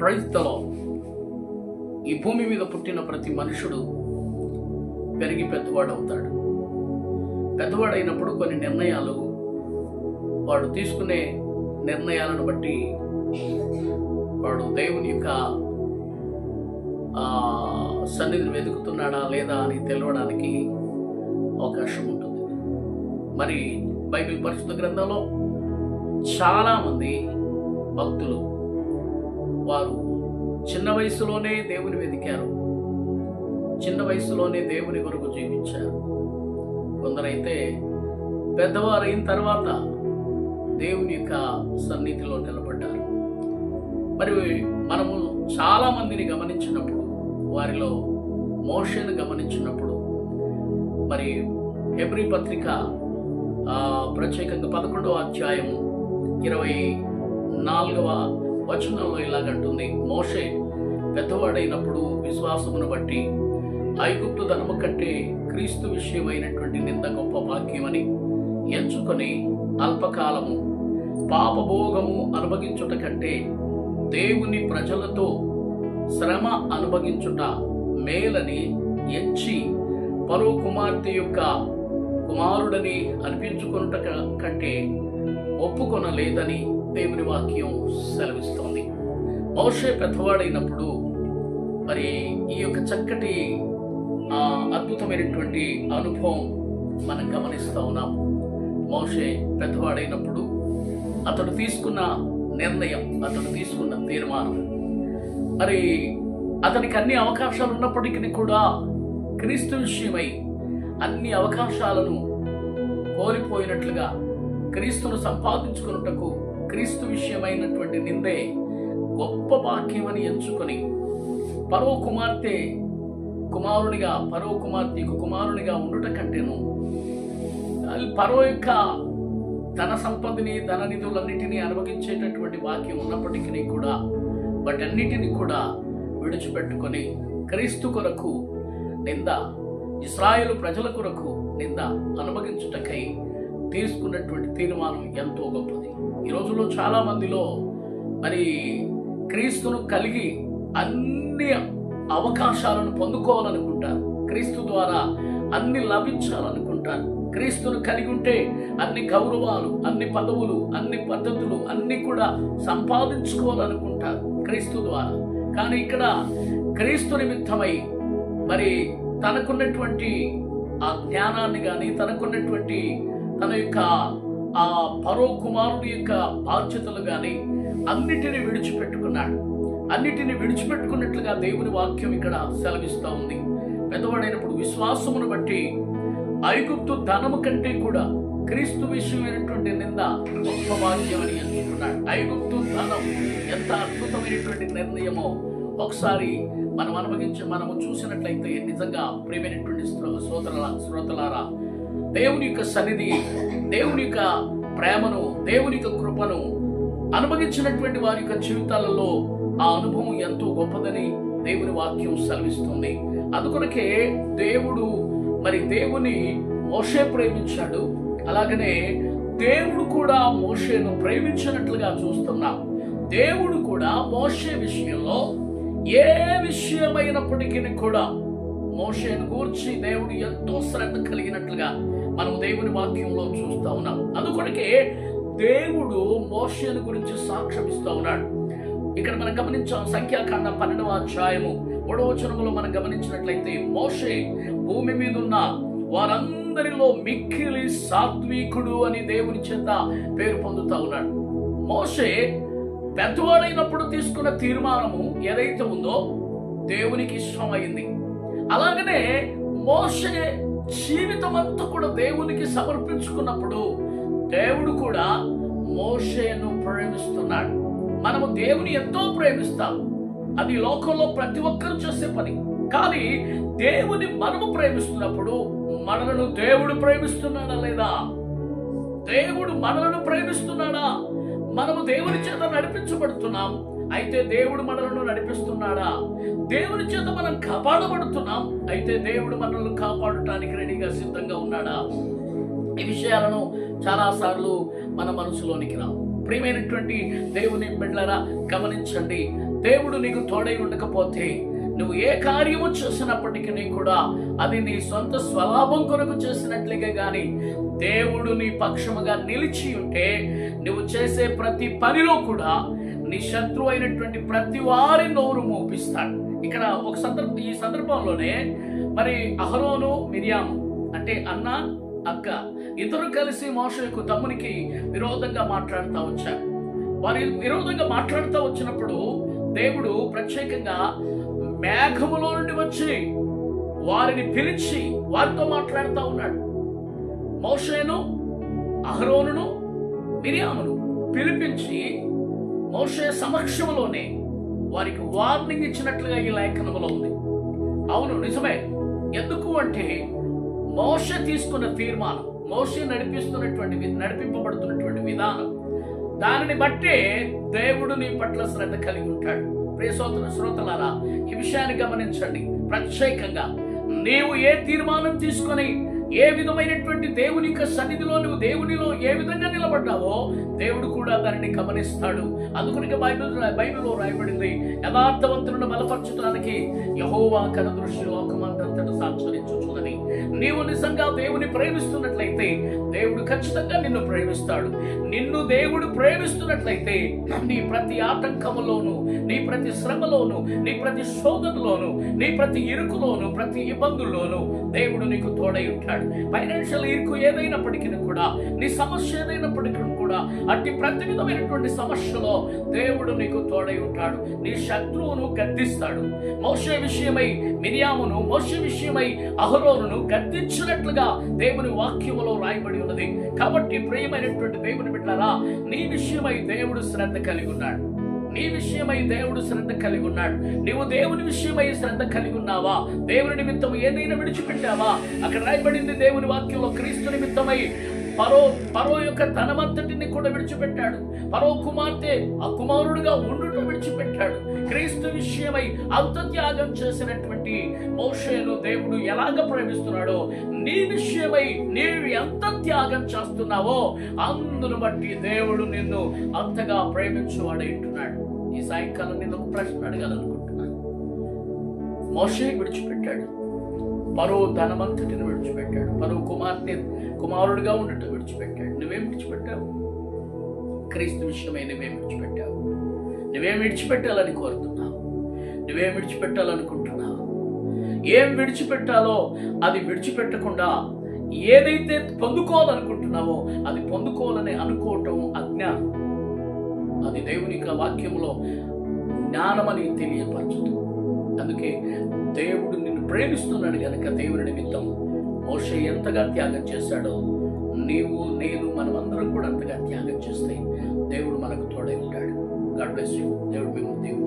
ప్రజలో ఈ భూమి మీద పుట్టిన ప్రతి మనుషుడు పెరిగి పెద్దవాడు అవుతాడు పెద్దవాడైనప్పుడు కొన్ని నిర్ణయాలు వాడు తీసుకునే నిర్ణయాలను బట్టి వాడు దేవుని యొక్క సన్నిధిని వెతుకుతున్నాడా లేదా అని తెలవడానికి అవకాశం ఉంటుంది. మరి బైబిల్ పరిశుద్ధ గ్రంథంలో చాలామంది భక్తులు వారు చిన్న వయసులోనే దేవుని వెతికారు. చిన్న వయసులోనే దేవుని కొరకు జీవించారు. కొందరైతే పెద్దవారైన తర్వాత దేవుని యొక్క సన్నిధిలో నిలబడ్డారు. మరి మనము చాలా మందిని గమనించినప్పుడు వారిలో మోషను గమనించినప్పుడు మరి హెబ్రి పత్రిక ప్రత్యేకంగా పదకొండవ అధ్యాయం ఇరవై నాలుగవ వచనంలో ఇలాగంటుంది. మోషే పెద్దవాడైనప్పుడు విశ్వాసమును బట్టి ఐగుప్తు ధనము కంటే క్రీస్తు విషయమైనటువంటి నింద గొప్ప భాగ్యమని ఎంచుకొని అల్పకాలము పాపభోగము అనుభవించుట కంటే దేవుని ప్రజలతో శ్రమ అనుభవించుట మేలని ఎంచి పరో కుమార్తె యొక్క కుమారుడని అనిపించుకున్నట కంటే ఒప్పుకొనలేదని దేవుని వాక్యం సెలవిస్తోంది. మోషే పెద్దవాడైనప్పుడు మరి ఈ యొక్క చక్కటి అద్భుతమైనటువంటి అనుభవం మనం గమనిస్తూ ఉన్నాం. మోషే పెద్దవాడైనప్పుడు అతడు తీసుకున్న నిర్ణయం అతడు తీసుకున్న తీర్మానం. మరి అతనికి అన్ని అవకాశాలు ఉన్నప్పటికీ కూడా క్రీస్తు విషయమై అన్ని అవకాశాలను కోల్పోయినట్లుగా క్రీస్తును సంపాదించుకున్నటకు క్రీస్తు విషయమైనటువంటి నిందే గొప్ప వాక్యమని ఎంచుకొని పరో కుమార్తె కుమారునిగా పరో కుమార్తెకు కుమారునిగా ఉండుట కంటేను. పరో యొక్క ధన సంపదని ధన నిధులన్నిటినీ అనుభవించేటటువంటి వాక్యం ఉన్నప్పటికీ కూడా వాటన్నిటిని కూడా విడిచిపెట్టుకొని క్రీస్తు కొరకు నింద ఇస్రాయేల్ ప్రజల కొరకు నింద అనుభవించుటకై తీసుకున్నటువంటి తీర్మానం ఎంతో గొప్పది. ఈ రోజుల్లో చాలా మందిలో మరి క్రీస్తును కలిగి అన్ని అవకాశాలను పొందుకోవాలనుకుంటారు. క్రీస్తు ద్వారా అన్ని లభించాలనుకుంటారు. క్రీస్తును కలిగి ఉంటే అన్ని గౌరవాలు అన్ని పదవులు అన్ని పద్ధతులు అన్ని కూడా సంపాదించుకోవాలనుకుంటారు క్రీస్తు ద్వారా. కానీ ఇక్కడ క్రీస్తు నిమిత్తమై మరి తనకున్నటువంటి ఆ జ్ఞానాన్ని కానీ తనకున్నటువంటి తన యొక్క ఆ పరో కుమారుడి యొక్క బాధ్యతలు కానీ అన్నిటిని విడిచిపెట్టుకున్నాడు. అన్నిటిని విడిచిపెట్టుకున్నట్లుగా దేవుని వాక్యం ఇక్కడ సెలవిస్తూ ఉంది. పెద్దవాడైనప్పుడు విశ్వాసమును బట్టి ఐగుప్తు ధనము కంటే కూడా క్రీస్తు విషయమైనటువంటి నింద గొప్ప భాగ్యం అని ఎంచుకున్నాడు ఐగుప్తు ధనం ఎంత అద్భుతమైనటువంటి నిర్ణయమో ఒకసారి మనం అనుభవించి మనము చూసినట్లయితే నిజంగా ప్రేమైనటువంటి శ్రోతల శ్రోతలారా దేవుని యొక్క సన్నిధి దేవుని యొక్క ప్రేమను దేవుని యొక్క కృపను అనుభవించినటువంటి వారి యొక్క జీవితాలలో ఆ అనుభవం ఎంతో గొప్పదని దేవుని వాక్యం సెలవిస్తుంది. అందుకొనకే దేవుడు మరి దేవుని మోషే ప్రేమించాడు. అలాగనే దేవుడు కూడా మోషేను ప్రేమించినట్లుగా చూస్తున్నాం. దేవుడు కూడా మోషే విషయంలో ఏ విషయమైనప్పటికీ కూడా మోషేను గూర్చి దేవుడు ఎంతో శ్రద్ధ కలిగినట్లుగా మనం దేవుని వాక్యంలో చూస్తా ఉన్నాం. అందుకొనకే దేవుడు మోషను గురించి సాక్ష్యం ఉన్నాడు. ఇక్కడ మనం గమనించాం సంఖ్యాకాండ పన్నెండవ అధ్యాయము. మూడవ వచనములో మనం గమనించినట్లయితే మోషే భూమి మీద ఉన్న వారందరిలో మిక్కిలి సాత్వికుడు అని దేవుని చేత పేరు పొందుతా ఉన్నాడు. మోషే పెద్దవాడైనప్పుడు తీసుకున్న తీర్మానము ఏదైతే ఉందో దేవునికి ఇష్టమైంది అలాగనే మోషే జీవితం అంతా కూడా దేవునికి సమర్పించుకున్నప్పుడు దేవుడు కూడా మోషేను ప్రేమిస్తున్నాడు. మనము దేవుని ఎంతో ప్రేమిస్తాం. అది లోకంలో ప్రతి ఒక్కరు చేసే పని. కానీ దేవుని మనము ప్రేమిస్తున్నప్పుడు మనలను దేవుడు ప్రేమిస్తున్నాడా లేదా? దేవుడు మనలను ప్రేమిస్తున్నాడా? మనము దేవుని చేత నడిపించబడుతున్నాం. అయితే దేవుడు మనలను నడిపిస్తున్నాడా? దేవుని చేత మనం కాపాడబడుతున్నాం. అయితే దేవుడు మనల్ని కాపాడటానికి రెడీగా సిద్ధంగా ఉన్నాడా? ఈ విషయాలను చాలాసార్లు మన మనసులోనికి రావు ప్రియమైనటువంటి దేవుని బిడ్డలారా గమనించండి. దేవుడు నీకు తోడై ఉండకపోతే నువ్వు ఏ కార్యము చేసినప్పటికీ కూడా అది నీ సొంత స్వలాభం కొరకు చేసినట్లుగా కానీ దేవుడు నీ పక్షముగా నిలిచి ఉంటే నువ్వు చేసే ప్రతి పనిలో కూడా నీ శత్రువు అయినటువంటి ప్రతి వారి నోరు మోపిస్తాడు. ఇక్కడ ఒక సందర్భ ఈ సందర్భంలోనే మరి అహరోను మిరియాము అంటే అన్న అక్క ఇద్దరు కలిసి మోష యొక్క తమ్మునికి విరోధంగా మాట్లాడుతూ వచ్చారు. వారి విరోధంగా మాట్లాడుతూ వచ్చినప్పుడు దేవుడు ప్రత్యేకంగా మేఘములో నుండి వచ్చి వారిని పిలిచి వారితో మాట్లాడుతూ ఉన్నాడు. మోషేను అహరోనును మిరియామును పిలిపించి మోషే సమక్షంలోనే వారికి వార్నింగ్ ఇచ్చినట్లుగా ఈ లేఖనంలో ఉంది. అవును నిజమే. ఎందుకు అంటే మోష తీసుకున్న తీర్మానం మోష నడిపిస్తున్నటువంటి నడిపింపబడుతున్నటువంటి విధానం. దానిని బట్టే దేవుడు నీ పట్ల శ్రద్ధ కలిగి ఉంటాడు. ప్రియ శ్రోతలారా ఈ విషయాన్ని గమనించండి. ప్రత్యేకంగా నీవు ఏ తీర్మానం తీసుకొని ఏ విధమైనటువంటి దేవుని యొక్క సన్నిధిలో నువ్వు దేవునిలో ఏ విధంగా నిలబడ్డావో దేవుడు కూడా దానిని గమనిస్తాడు. అందుకని బైబిల్ బైబిల్లో రాయబడింది యథార్థవంతులను బలపరచడానికి యహోవా కన దృష్టి లోకమంతటా సాక్షరించు నీవు నిజంగా దేవుని ప్రేమిస్తున్నట్లయితే దేవుడు ఖచ్చితంగా నిన్ను ప్రేమిస్తాడు. నిన్ను దేవుడు ప్రేమిస్తున్నట్లయితే నీ ప్రతి ఆటంకములోను నీ ప్రతి శ్రమలోను నీ ప్రతి శోధనలోను నీ ప్రతి ఇరుకులోను ప్రతి ఇబ్బందుల్లోను దేవుడు నీకు తోడై ఉంటాడు. ఫైనాన్షియల్ ఇరుకు ఏదైనప్పటికీ కూడా నీ సమస్య ఏదైనప్పటికీ కూడా అట్టి ప్రతి విధమైనటువంటి సమస్యలో దేవుడు నీకు తోడై ఉంటాడు. నీ శత్రువును గద్దిస్తాడు. మోషే విషయమై మిరియామును మోషే విషయమై అహరోను గద్దించినట్లుగా దేవుని వాక్యములో రాయబడి ఉన్నది. కాబట్టి ప్రియమైనటువంటి దేవుని బిడ్డారా నీ విషయమై దేవుడు శ్రద్ధ కలిగి ఉన్నాడు. నీ విషయమై దేవుడు శ్రద్ధ కలిగి ఉన్నాడు. నీవు దేవుని విషయమై శ్రద్ధ కలిగి ఉన్నావా? దేవుని నిమిత్తం ఏదైనా విడిచిపెట్టావా? అక్కడ రాయబడింది దేవుని వాక్యంలో క్రీస్తు నిమిత్తమై పరో పరో యొక్క ధనమంతటిని కూడా విడిచిపెట్టాడు. పరో కుమార్తె ఆ కుమారుడుగా ఉండుట విడిచిపెట్టాడు. క్రీస్తు విషయమై అంత త్యాగం చేసినటువంటి మోషేను దేవుడు ఎలాగ ప్రేమిస్తున్నాడో నీ విషయమై నీవు ఎంత త్యాగం చేస్తున్నావో అందును బట్టి దేవుడు నిన్ను అంతగా ప్రేమించువాడై ఉంటున్నాడు. ఈ సాయంకాలం నేను ఒక ప్రశ్న అడగాలనుకుంటున్నాను. మోషే విడిచిపెట్టాడు. పరో ధనమంతటిని విడిచిపెట్టాడు. పరో కుమార్తె కుమారుడిగా ఉండటం విడిచిపెట్టాడు. నువ్వేం విడిచిపెట్టావు? క్రీస్తు విషయమై నువ్వేం విడిచిపెట్టావు? నువ్వేం విడిచిపెట్టాలని కోరుతున్నావు? నువ్వేం విడిచిపెట్టాలనుకుంటున్నావు? ఏం విడిచిపెట్టాలో అది విడిచిపెట్టకుండా ఏదైతే పొందుకోవాలనుకుంటున్నావో అది పొందుకోవాలని అనుకోవటం అజ్ఞానం. అది దేవుని వాక్యంలో జ్ఞానమని తెలియపరచుతుంది. ప్రేమిస్తున్నాడు కనుక దేవుని నిమిత్తం మోషే ఎంతగా త్యాగం చేశాడో నీవు నేను మనం అందరం కూడా అంతగా త్యాగం చేస్తే దేవుడు మనకు తోడై ఉంటాడు. గాడ్ బ్లెస్ దేవుడు మేము